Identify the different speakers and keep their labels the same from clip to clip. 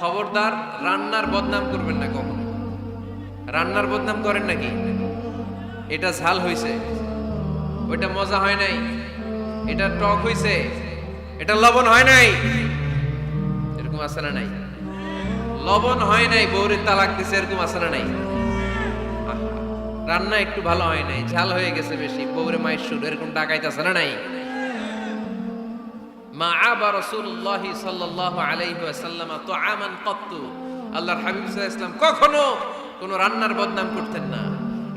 Speaker 1: খবরদার রান্নার বদনাম করবেন না কখনো। রান্নার বদনাম করেন নাকি? এটা ঝাল হয়েছে ওইটা মজা হয় নাই। এটা টক হয়েছে এটা লবণ হয় নাই। এরকম আছে না নাই? লবণ হয় নাই, বউরে তালাক দিছে, এরকম আছে না নাই? রান্না একটু ভালো হয় নাই। ঝাল হয়ে গেছে বেশি। বউরে মায়ের সুর এরকম ডাকাইতেছে না নাই? মা আবা রাসূলুল্লাহ সাল্লাল্লাহু আলাইহি ওয়াসাল্লাম তুআমান কত্তু। আল্লাহর হাবিব ওয়াসাল্লাম কখনো কোনো রান্নার বদনাম করতেন না।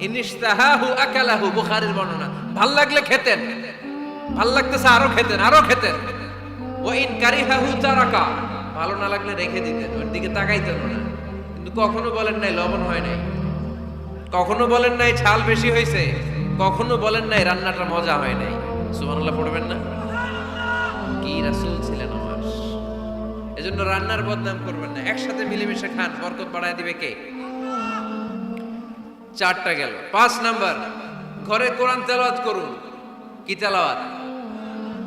Speaker 1: ইনিশতাহাহু আকালাহু, বুখারীর বর্ণনা। ভালো লাগলে খেতেন। ভালো লাগতেছে আরও খেতেন আরও খেতেন। ও ইন কারিহাহু তারাকা। ভালো না লাগলে রেখে দিতেন, ওর দিকে তাকাইতেন না। কিন্তু কখনো বলেন নাই, লবণ হয় নাই। কখনো বলেন নাই, ঝাল বেশি হয়েছে। কখনো বলেন নাই, রান্নাটা মজা হয় নাই। সুবহানাল্লাহ, পড়বেন না? কি রাসূল ছিলেন আমার। এজন্য রান্নার বদনাম করবেন না। একসাথে মিলেমিশে খান, বরকত বাড়ায় দিবে কে? চারটা গেল। পাঁচ নাম্বার, ঘরে কোরআন তেলাওয়াত করুন। কি তেলাওয়াত?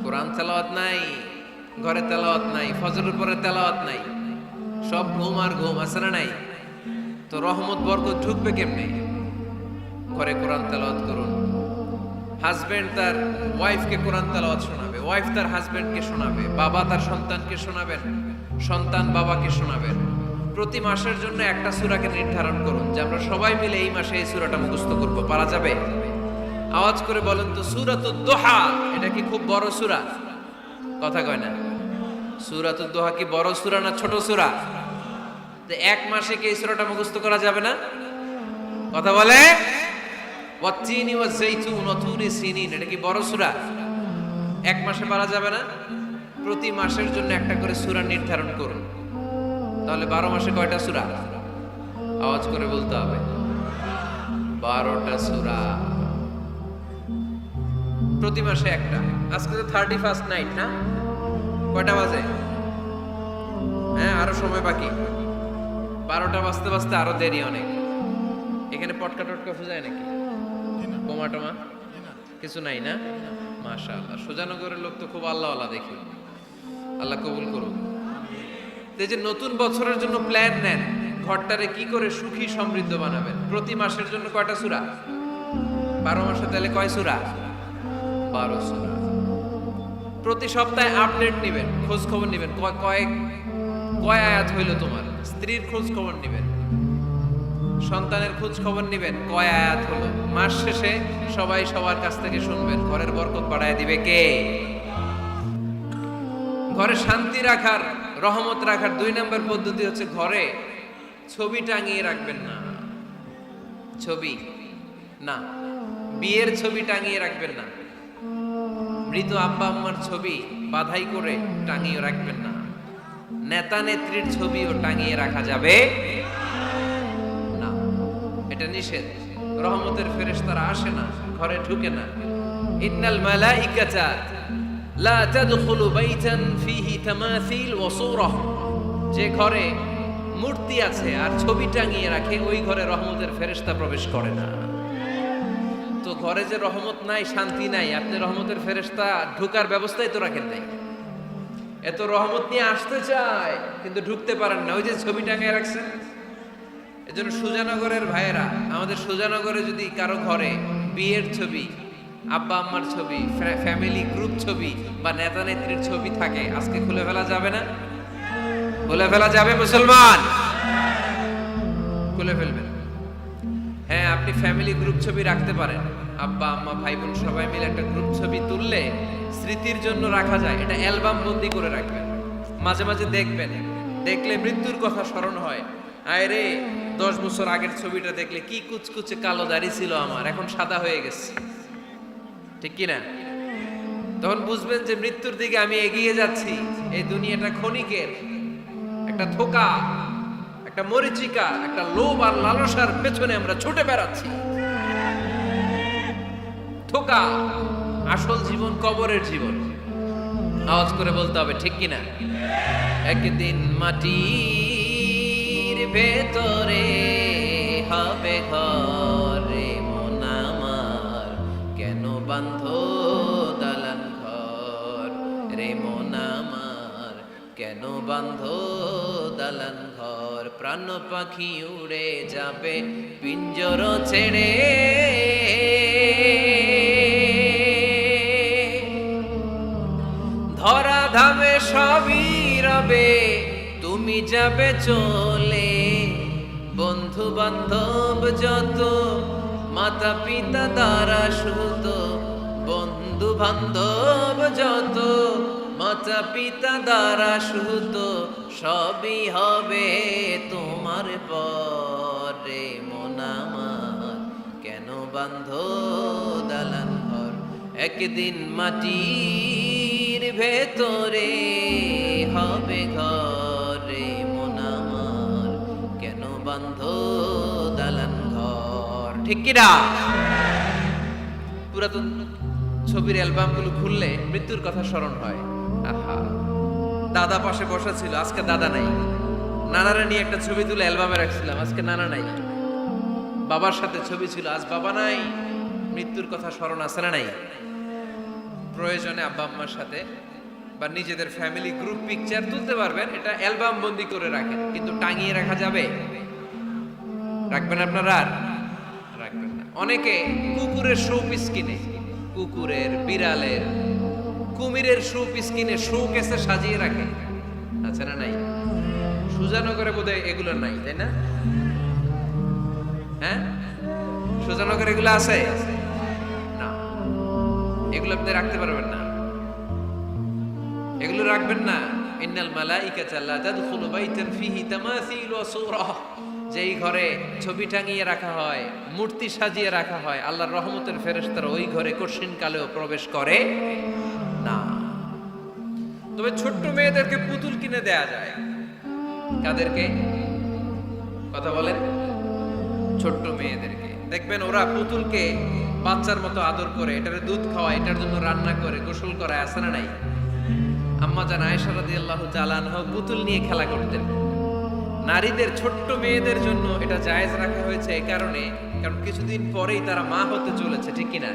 Speaker 1: কোরআন তেলাওয়াত নাই, ঘরে তেলাওয়াত নাই, ফজরের পরে তেলাওয়াত নাই। সব ঘুম আর ঘুম, আছে না নাই? তো রহমত, বরকত ঢুকবে কেমনে? ঘরে কোরআন তেলাওয়াত করুন। হাজবেন্ড তার ওয়াইফকে কোরআন তেলাওয়াত শোনাবে। ওয়াইফ তার হাজবেন্ডকে শোনাবে, বাবা তার সন্তানকে শোনাবেন, সন্তান বাবাকে শোনাবেন। প্রতি মাসের জন্য একটা সুরাকে নির্ধারণ করুন, যে আমরা সবাই মিলে এই মাসে এই সুরাটা মুখস্থ করব, পারা যাবে? আওয়াজ করে বলেন তো সূরাতুদ দোহা এটা কি খুব বড় সুরা? কথা কয় না। সূরাতুদ দোহা কি বড় সুরা না ছোট সুরা? এক মাসে কি এই সুরাটা মুখস্থ করা যাবে না? কথা বলে? ওয়াত্তিনি ওয়া জাইতুন ওয়া সিনিন, এটা কি বড় সূরা? এক মাসে পারা যাবে না প্রতি মাসের জন্য একটা করে সুরা নির্ধারণ করুন। তাহলে বারো মাসে কয়টা সূরা? আওয়াজ করে বলতে হবে। বারোটা সূরা। প্রতি মাসে একটা। আজকে তো থার্টি ফার্স্ট নাইট না? কয়টা বাজে? হ্যাঁ আরও সময় বাকি। বারোটা বাজতে বাজতে আরও দেরি অনেক। এখানে পটকা টটকা ফুজায় নাকি? বোমা টোমা কিছু নাই না? মাশা আল্লাহ সুজানগরের লোক তো খুব আল্লাহ আল্লাহ দেখি। আল্লাহ কবুল করুন এই যে নতুন বছরের জন্য প্ল্যান নেন, ঘরটারে কি করে সুখী সমৃদ্ধ বানাবেন? প্রতি মাসের জন্য কয়টা সুরা? বারো মাসে তাহলে কয় সুরা? বারো সুরা। প্রতি সপ্তাহে আপডেট নেবেন খোঁজ খবর নেবেন। কয়- কয়েক কয় আয়াত হইল তোমার? স্ত্রীর খোঁজ খবর নেবেন। সন্তানের খোঁজ খবর নেবেন, কয় আয়াত হলো? মাস শেষে সবাই সবার কাছ থেকে শুনবেন, ঘরের বরকত বাড়ায় দিবে কে? ঘরে শান্তি রাখার, রহমত রাখার দুই নম্বর পদ্ধতি হচ্ছে ঘরে ছবি টাঙিয়ে রাখবেন না। ছবি? না। বিয়ের ছবি টাঙিয়ে রাখবেন না। মৃত আব্বা আম্মার ছবি বাধাই করে টাঙিয়ে রাখবেন না। নেতা নেত্রীর ছবিও টাঙিয়ে রাখা যাবে এটা নিষেধ। রহমতের ফেরেশতারা আসে না, ঘরে ঢুকে না। ইন্নাল মালাইকাতা লা তাদখুলু বাইতান ফিহি তামাথিল ওয়া সূরা যে ঘরে মূর্তি আছে আর ছবি টাঙিয়ে রাখে, ওই ঘরে রহমতের ফেরেশতা প্রবেশ করে না। তো ঘরে যে রহমত নাই, শান্তি নাই, আপনি রহমতের ফেরেশতা, ঢুকার ব্যবস্থাই তো রাখেন নাই। এত রহমত নিয়ে আসতে চায়, কিন্তু ঢুকতে পারেন না। ওই যে ছবি টাঙিয়ে রাখছেন। এজন্য সুজানগরের ভাইয়েরা, আমাদের সুজানগরে যদি কারও ঘরে বিয়ের ছবি, আব্বা আম্মার ছবি ফ্যামিলি গ্রুপ ছবি বা নেতা নেত্রীর ছবি থাকে, আজকে খুলে ফেলা যাবে না? খুলে ফেলা যাবে মুসলমান? খুলে ফেলবেন হ্যাঁ আপনি ফ্যামিলি গ্রুপ ছবি রাখতে পারেন। আব্বা, আম্মা ভাই বোন সবাই মিলে একটা গ্রুপ ছবি তুললে স্মৃতির জন্য রাখা যায়। এটা অ্যালবাম বন্দি করে রাখবেন। মাঝে মাঝে দেখবেন। দেখলে মৃত্যুর কথা স্মরণ হয়। আয় রে, দশ বছর আগের ছবিটা দেখলে কি কুচকুচে কালো দাড়ি ছিল আমার, এখন সাদা হয়ে গেছে। ঠিক কি না? তখন বুঝবেন যে মৃত্যুর দিকে আমি এগিয়ে যাচ্ছি। এই দুনিয়াটা ক্ষণিকের, একটা ধোকা, একটা মরিচিকা, একটা লোভ আর লালসার পেছনে আমরা ছুটে বেড়াচ্ছি। ধোকা, আসল জীবন কবরের জীবন। আওয়াজ করে বলতে হবে, ঠিক কিনা একদিন মাটির ভেতরে হবে ঘরে মন আমার। কেন বান্ধ দালান ঘর রে মন আমার? কেন বান্ধ দালান ঘর? প্রাণ পাখি উড়ে যাবে, পিঞ্জর ছেড়ে। ধরা ধামে সবই রবে তুমি যাবে চলে। বন্ধু বান্ধব যত মাতা পিতা দ্বারা সুত বন্ধু বান্ধব যত মাতা পিতা দ্বারা সুত সবই হবে তোমার পরে। মনামার কেন বান্ধ দালান ঘর? একদিন মাটির ভেতরে হবে ঘরে। ঠিক কিনা? পুরাতন ছবির অ্যালবামগুলো খুললে মৃত্যুর কথা স্মরণ হয়। আহা, দাদা পাশে বসা ছিল, আজকে দাদা নাই। নানারা নিয়ে একটা ছবি তুলে অ্যালবামে রাখছিলাম, আজকে নানা নাই। বাবার সাথে ছবি ছিল, আজ বাবা নাই। মৃত্যুর কথা স্মরণ আছে না নাই? প্রয়োজনে আব্বা আম্মার সাথে বা নিজেদের ফ্যামিলি গ্রুপ পিকচার তুলতে পারবেন, এটা অ্যালবাম বন্দি করে রাখেন, কিন্তু টাঙিয়ে রাখা যাবে? রাখবেন আপনারা আর? অনেকে কুকুরের শো পিস কিনে, কুকুরের বিড়ালের, কুমিরের শো পিস কিনে শো কেসে সাজিয়ে রাখে। আছে না নাই? সুজানগরে বোধহয় এগুলো নাই, তাই না? হ্যাঁ? সুজানগর এগুলো আছে? না। এগুলো আপনি রাখতে পারবেন না। এগুলো রাখবেন না। ইন্নাল মালাইকাতা লা তাদখুলু বাইতান ফিহি তামাসিল ওয়া সূরা। যেই ঘরে ছবি টাঙিয়ে রাখা হয়, মূর্তি সাজিয়ে রাখা হয়, আল্লাহর রহমতের ফেরেশতারা ওই ঘরে কঠিন কালেও প্রবেশ করে না। তবে ছোট্ট মেয়েদেরকে পুতুল কিনে দেয়া যায়। কাদেরকে? কথা বলেন। ছোট্ট মেয়েদেরকে। দেখবেন ওরা পুতুলকে বাচ্চার মতো আদর করে, এটার দুধ খাওয়া এটার জন্য রান্না করে, গোসল করা আছে না নাই? আম্মা জান আয়েশা রাদিয়াল্লাহু তাআলা পুতুল নিয়ে খেলা করতেন। নারীদের, ছোট্ট মেয়েদের জন্য এটা জায়েজ রাখা হয়েছে এই কারণে, কারণ কিছুদিন পরেই তারা মা হতে চলেছে, ঠিক কিনা?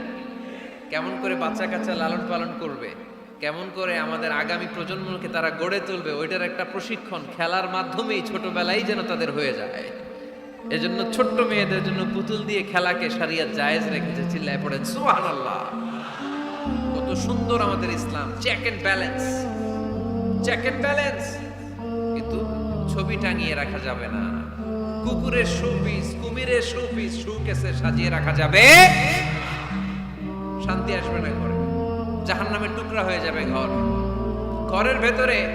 Speaker 1: কেমন করে বাচ্চা কাচ্চা লালন পালন করবে? কেমন করে আমাদের আগামী প্রজন্মকে তারা গড়ে তুলবে? ওইটার একটা প্রশিক্ষণ, খেলার মাধ্যমেই ছোটবেলায় যেন তাদের হয়ে যায়। এজন্য ছোট্ট মেয়েদের জন্য পুতুল দিয়ে খেলাকে সারিয়া জায়েজ রেখেছে, চিল্লায় পড়েন আল্লাহ কত সুন্দর আমাদের ইসলাম check and balance check and balance ছবি টাঙিয়ে রাখা যাবে না। কুকুরের শো পিস কুমিরের শো পিস শু কেসে সাজিয়ে রাখা যাবে। শান্তি আসবে না ঘরে। জাহান নামের টুকরা হয়ে যাবে ঘর। ঘরের ভেতরে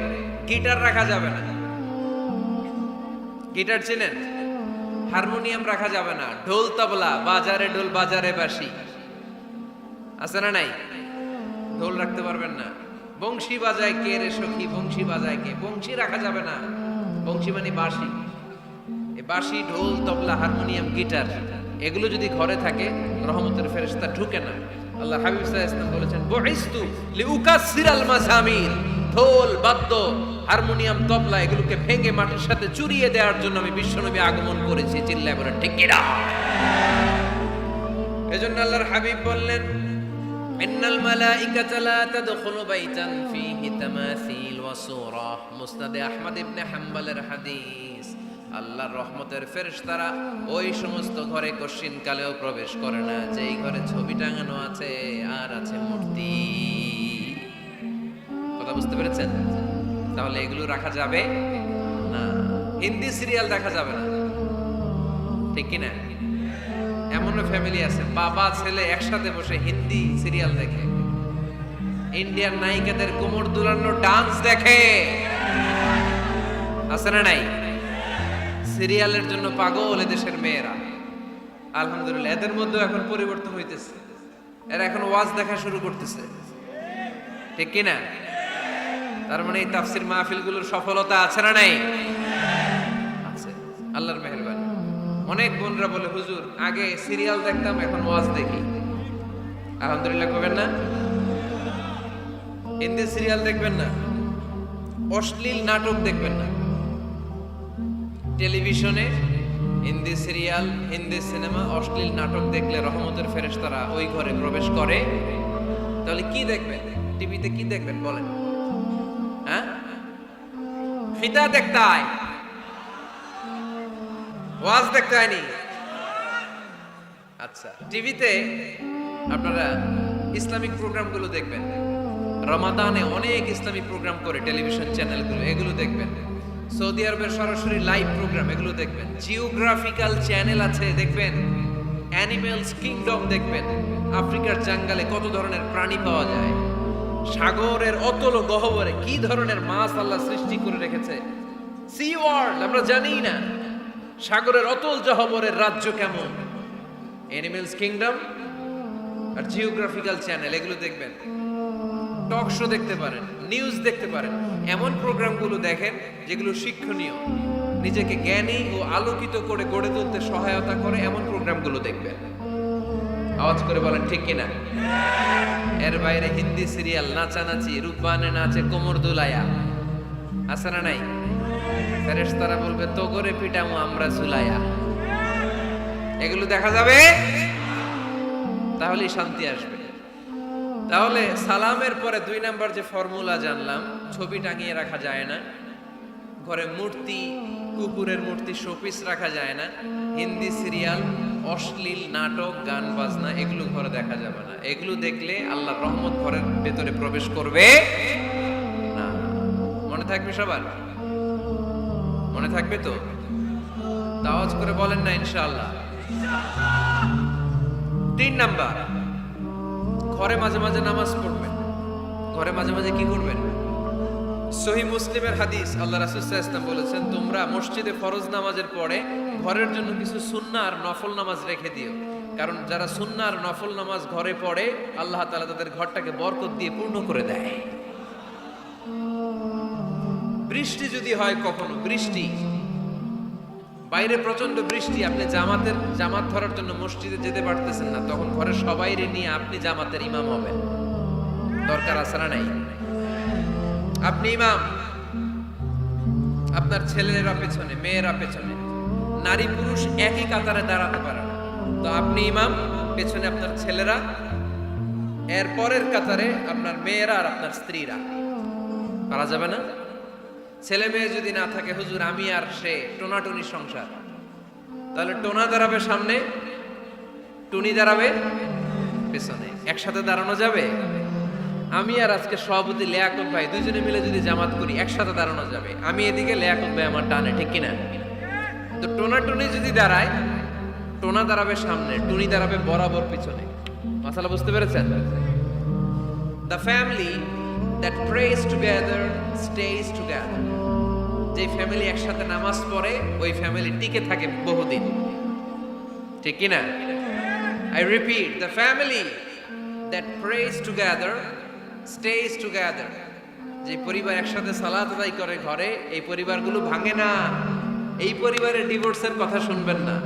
Speaker 1: গিটার রাখা যাবে না। গিটার চিনেন হারমোনিয়াম রাখা যাবে না। ঢোল তবলা, বাজারে ঢোল, বাজারে বাসি আছে না নাই? ঢোল রাখতে পারবেন না। বংশী বাজায় কে রে সখী? বংশী বাজায় কে? বংশী রাখা যাবে না। বংশী। মানে বাঁশি বাঁশি ঢোল, তবলা, হারমোনিয়াম, গিটার, এগুলো যদি ঘরে থাকে, রহমতের ফেরেশতা ঢুকে না। আল্লাহ হাবিব ওয়াসাল্লাম বলেছেন, বুইস্তু লিউকাসসিরাল মাজামির ঢোল, বাদ্য, হারমোনিয়াম, তবলা এগুলোকে ভেঙে মাটির সাথে চুরিয়ে দেওয়ার জন্য আমি বিশ্বনবী আগমন করেছি, চিল্লায় বলে, ঠিক এজন্য আল্লাহর হাবিব বললেন, ইন্নাল মালাইকাতা লা তাদখুলু বাইতান ফীহি তামাসিল। ওয়া সূরা মুসনাদে আহমদ ইবনে হাম্বলের হাদিস। আল্লাহর রহমতের ফেরেশতারা ওই সমস্ত ঘরে কশিন কালেও প্রবেশ করে না, যেই ঘরে ছবি টাঙানো আছে আর আছে মূর্তি। কথা বুঝতে পেরেছেন? তাহলে এগুলো রাখা যাবে? না, হিন্দি সিরিয়াল দেখা যাবে না। ঠিক কিনা? এমনও ফ্যামিলি আছে, বাবা, ছেলে একসাথে বসে হিন্দি সিরিয়াল দেখে। ইন্ডিয়ান নায়িকাদের কোমর দুলানো ডান্স দেখে। আছে না নাই? সিরিয়ালের জন্য পাগল এদেশের মেয়েরা। আলহামদুলিল্লাহ, এদের মধ্যেও এখন পরিবর্তন হইতেছে। এরা এখন ওয়াজ দেখা শুরু করতেছে। ঠিক কিনা? তার মানে এই তাফসির মাহফিলগুলোর সফলতা আছে না নাই? আছে। আল্লাহর মেহেরবানি। অনেক বোনরা বলে, হুজুর, আগে সিরিয়াল দেখতাম, এখন ওয়াজ দেখি। আলহামদুলিল্লাহ কবেন না? হিন্দি সিরিয়াল দেখবেন না, অশ্লীল নাটক দেখবেন না। টেলিভিশনে হিন্দি সিরিয়াল, হিন্দি সিনেমা, অশ্লীল নাটক দেখলে রহমতের ফেরেশতারা ওই ঘরে প্রবেশ করে। তাহলে কি দেখবেন? টিভিতে কি দেখবেন বলেন? হ্যাঁ? ফিতা দেখতে হয় ওয়াজ দেখতে হয়নি আচ্ছা টিভিতে আপনারা ইসলামিক প্রোগ্রামগুলো দেখবেন। রমাদানে অনেক ইসলামিক প্রোগ্রাম করে টেলিভিশন চ্যানেলগুলো, এগুলো দেখবেন। সৌদি আরবের সরাসরি লাইভ প্রোগ্রাম এগুলো দেখবেন। জিওগ্রাফিক্যাল চ্যানেল আছে, দেখবেন। অ্যানিমেলস কিংডম দেখবেন। আফ্রিকার জাঙ্গালে কত ধরনের প্রাণী পাওয়া যায়। সাগরের অতল গহবরে কি ধরনের মাছ আল্লাহ সৃষ্টি করে রেখেছে। সি ওয়ার্ল্ড আমরা জানি না। সাগরের অতল জহবরের রাজ্য কেমন? অ্যানিমেলস কিংডম আর জিওগ্রাফিক্যাল চ্যানেল এগুলো দেখবেন। টক শো দেখতে পারেন নিউজ দেখতে পারেন। এমন প্রোগ্রামগুলো দেখেন যেগুলো শিক্ষণীয়। নিজেকে জ্ঞানী ও আলোকিত করে গড়ে তুলতে সহায়তা করে এমন প্রোগ্রামগুলো দেখবেন। আওয়াজ করে বলেন, ঠিক কিনা? এর বাইরে হিন্দি সিরিয়াল, নাচানাচি রূপবানে নাচে কোমর দুলায়া। আছে না নাই? ফেরেশতারা বলবে তো করে পিটামু, আমরা ঝুলায়া। এগুলো দেখা যাবে? তাহলেই শান্তি আসবে। তাহলে সালামের পরে দুই নাম্বার যে ফর্মুলা জানলাম, ছবি টাঙিয়ে রাখা যায় না, ঘরে মূর্তি, কুকুরের মূর্তি, শোপিস রাখা যায় না, হিন্দি সিরিয়াল, অশ্লীল নাটক, গান, বাজনা, এগুলো ঘরে দেখা যাবে না। এগুলো দেখলে আল্লাহ রহমত ঘরের ভেতরে প্রবেশ করবে না। মনে থাকবে সবার? মনে থাকবে তো? তাওয়াজ করে বলেন না, ইনশাআল্লাহ। তিন নাম্বার। ঘরে মাঝে মাঝে নামাজ পড়বেন। ঘরে মাঝে মাঝে কি করবেন? সহি মুসলিমের হাদিস, আল্লাহ রাসুল্লাহ বলেছেন, তোমরা মসজিদে ফরজ নামাজের পরে ঘরের জন্য কিছু সুন্না আর নফল নামাজ রেখে দিও। কারণ যারা সুন্না আর নফল নামাজ ঘরে পড়ে, আল্লাহ তাআলা তাদের ঘরটাকে বরকত দিয়ে পূর্ণ করে দেয়। বৃষ্টি যদি হয় কখনো, বৃষ্টি। বাইরে প্রচণ্ড বৃষ্টি, আপনি জামাতের, জামাত ধরার জন্য মসজিদে যেতে পারতেছেন না, তখন ঘরে সবাই নিয়ে আপনি জামাতের ইমাম হবেন। দরকার আছে না নাই? আপনি ইমাম, আপনার ছেলেরা পেছনে, মেয়েরা পেছনে, নারী পুরুষ একই কাতারে দাঁড়াতে পারে না। তো আপনি ইমাম, পেছনে আপনার ছেলেরা, এর পরের কাতারে আপনার মেয়েরা আর আপনার স্ত্রীরা। পারা যাবে না? ছেলে মেয়ে যদি না থাকে, হুজুর, আমি আর সে টোনাটুনি সংসার। তাহলে টোনা দাঁড়াবে সামনে, টুনি দাঁড়াবে পেছনে। একসাথে দাঁড়ানো যাবে? আমি আর আজকে সভাপতি লেয়াকত ভাই দুজনে মিলে যদি জামাত করি, একসাথে দাঁড়ানো যাবে। আমি এদিকে লেয়াকত ভাই আমার টানে ঠিক কিনা? তো টোনা টুনি যদি দাঁড়ায়, টোনা দাঁড়াবে সামনে, টুনি দাঁড়াবে বরাবর পিছনে। মশালা বুঝতে পেরেছেন? The family that prays together stays together যে ফ্যামিলি একসাথে নামাজ পড়ে, ওই ফ্যামিলি টিকে থাকে বহুদিন। ঠিক না I repeat the family that prays together stays together যে পরিবার একসাথে সালাত আদায় করে ঘরে, এই পরিবারগুলো ভাঙে না। এই পরিবারে ডিভোর্সের কথা শুনবেন না।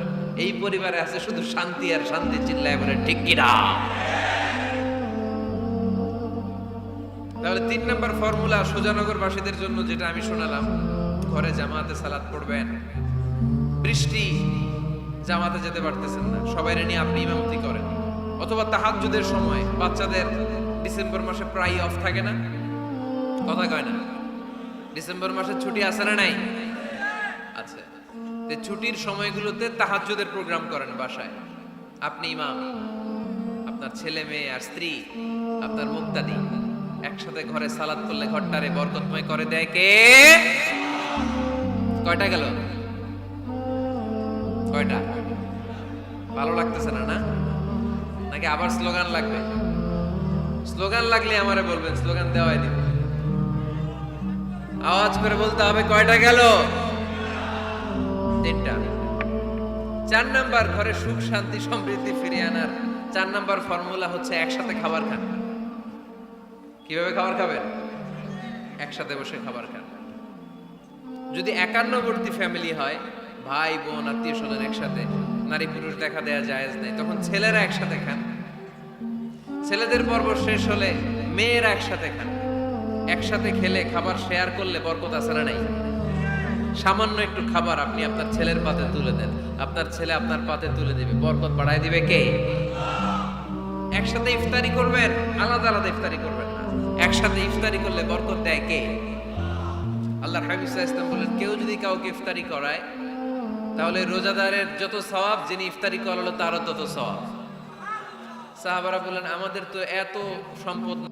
Speaker 1: এই পরিবারে আছে শুধু শান্তি আর শান্তি চিল্লায় বলে, ঠিক কিনা? তাহলে তিন নম্বর ফর্মুলা সুজানগরবাসীদের জন্য যেটা আমি শোনালাম, ঘরে জামাতে সালাত পড়বেন। বৃষ্টি, জামাতে যেতে পারতেছেন না। সবাই নিয়ে আপনি ইমামতি করেন। অথবা তাহাজ্জুদের সময় বাচ্চাদের ডিসেম্বর মাসে প্রায় অফ থাকে না? কথা কয় না। ডিসেম্বর মাসে ছুটি আছে না নাই? আচ্ছা। ছুটির সময়গুলোতে তাহাজ্জুদের প্রোগ্রাম করেন বাসায়। আপনি ইমাম, আপনার ছেলে মেয়ে আর স্ত্রী, আপনার মুক্তাদি। একসাথে ঘরে সালাদ করলে ঘরটারে বরকতময় করে দেয় কে? কয়টা গেল? কয়টা? ভালো লাগতেছে না না? নাকি আবার স্লোগান লাগবে? স্লোগান লাগলে আমারে বলবেন, স্লোগান দেওয়াই দিব। আওয়াজ করে বলতে হবে, কয়টা গেল? তিনটা। চার নাম্বার, ঘরে সুখ, শান্তি, সমৃদ্ধি ফিরিয়ে আনার চার নাম্বার ফর্মুলা হচ্ছে একসাথে খাবার খান। কীভাবে খাবার খাবেন? একসাথে বসে খাবার খান। যদি একান্নবর্তী ফ্যামিলি হয়, ভাই, বোন আত্মীয় স্বজন একসাথে, নারী পুরুষ দেখা দেয়া জায়েজ নেই, তখন ছেলেরা একসাথে খান। ছেলেদের পর্ব শেষ হলে মেয়েরা একসাথে খান। একসাথে খেলে খাবার শেয়ার করলে বরকত না নাই? সামান্য একটু খাবার আপনি আপনার ছেলের পাতে তুলে দেন। আপনার ছেলে আপনার পাতে তুলে দিবে। বরকত বাড়ায় দিবে কে? একসাথে ইফতারি করবেন, আলাদা আলাদা ইফতারি করবেন। একসাথে ইফতারি করলে বরকত দেয় কে? আল্লাহ ইসলাম বলেন কেউ যদি কাউকে ইফতারি করায়, তাহলে রোজাদারের যত স্বভাব যিনি ইফতারি করালো তারও তত স্বভাব সাহাবারা বললেন, আমাদের তো এত সম্পদ